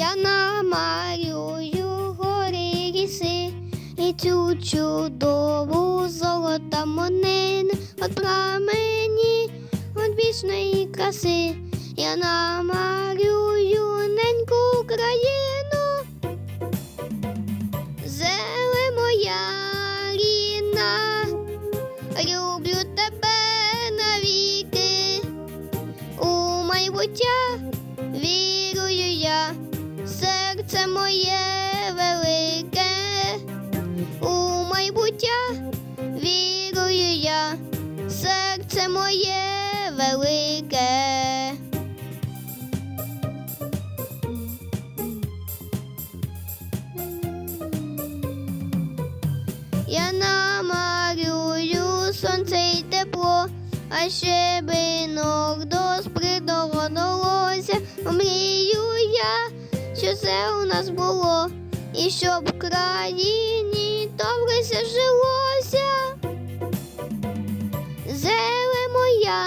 Я намалюю гори ліси і цю чудову золота монин от прамені от вічної краси. Я намалюю неньку Україну. Зеле моя рідна, люблю тебе навіки. У майбуття серце моє велике. У майбуття вірую я, серце моє велике. Я намалюю сонце й тепло, а ще бинок до спритого нас було, і щоб в країні добре ся жилося. Зеле моя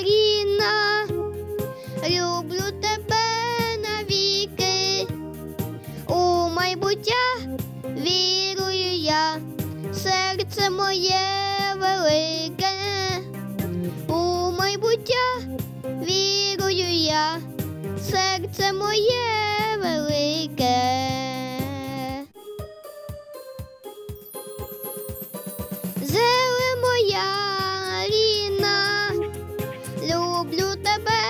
рідна, люблю тебе навіки. У майбуття вірую я, серце моє велике. У майбуття вірую я, серце моє велике. Зеле моя рідна, люблю тебе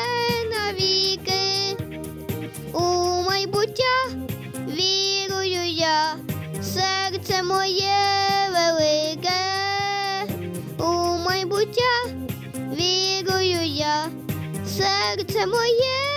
навіки. У майбуття вірую я, серце моє велике. У майбуття вірую я, серце моє.